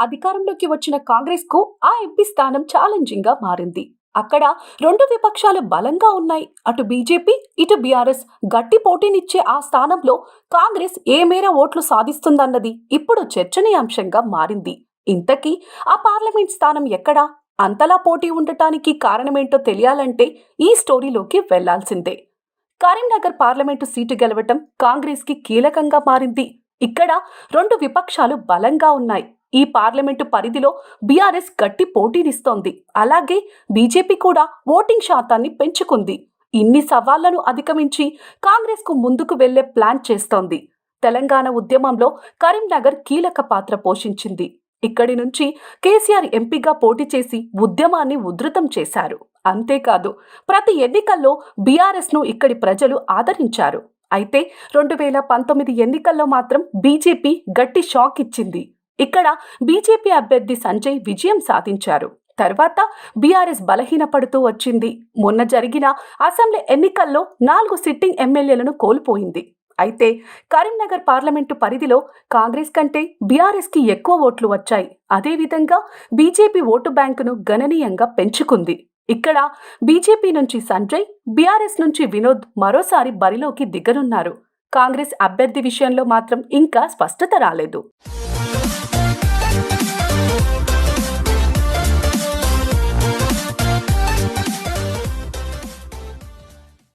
అధికారంలోకి వచ్చిన కాంగ్రెస్కు ఆ ఎంపీ స్థానం ఛాలెంజింగ్గా మారింది. అక్కడ రెండు విపక్షాలు బలంగా ఉన్నాయి. అటు బీజేపీ ఇటు బీఆర్ఎస్ గట్టి పోటీనిచ్చే ఆ స్థానంలో కాంగ్రెస్ ఏ మేర ఓట్లు సాధిస్తుందన్నది ఇప్పుడు చర్చనీయాంశంగా మారింది. ఇంతకీ ఆ పార్లమెంట్ స్థానం ఎక్కడా? అంతలా పోటీ ఉండటానికి కారణమేంటో తెలియాలంటే ఈ స్టోరీలోకి వెళ్ళాల్సిందే. కరీంనగర్ పార్లమెంటు సీటు గెలవటం కాంగ్రెస్కి కీలకంగా మారింది. ఇక్కడ రెండు విపక్షాలు బలంగా ఉన్నాయి. ఈ పార్లమెంటు పరిధిలో బీఆర్ఎస్ గట్టి పోటీనిస్తోంది. అలాగే బీజేపీ కూడా ఓటింగ్ శాతాన్ని పెంచుకుంది. ఇన్ని సవాళ్ళను అధిగమించి కాంగ్రెస్కు ముందుకు వెళ్ళే ప్లాన్ చేస్తోంది. తెలంగాణ ఉద్యమంలో కరీంనగర్ కీలక పాత్ర పోషించింది. ఇక్కడి నుంచి కేసీఆర్ ఎంపీగా పోటీ చేసి ఉద్యమాన్ని ఉధృతం చేశారు. అంతేకాదు ప్రతి ఎన్నికల్లో బీఆర్ఎస్ను ఇక్కడి ప్రజలు ఆదరించారు. అయితే రెండు వేల పంతొమ్మిది ఎన్నికల్లో మాత్రం బీజేపీ గట్టి షాక్ ఇచ్చింది. ఇక్కడ బీజేపీ అభ్యర్థి సంజయ్ విజయం సాధించారు. తర్వాత బీఆర్ఎస్ బలహీనపడుతూ వచ్చింది. మొన్న జరిగిన అసెంబ్లీ ఎన్నికల్లో నాలుగు సిట్టింగ్ ఎమ్మెల్యేలను కోల్పోయింది. అయితే కరీంనగర్ పార్లమెంటు పరిధిలో కాంగ్రెస్ కంటే బీఆర్ఎస్కి ఎక్కువ ఓట్లు వచ్చాయి. అదేవిధంగా బీజేపీ ఓటు బ్యాంకును గణనీయంగా పెంచుకుంది. ఇక్కడ బీజేపీ నుంచి సంజయ్ బీఆర్ఎస్ నుంచి వినోద్ మరోసారి బరిలోకి దిగనున్నారు. కాంగ్రెస్ అభ్యర్థి విషయంలో మాత్రం ఇంకా స్పష్టత రాలేదు.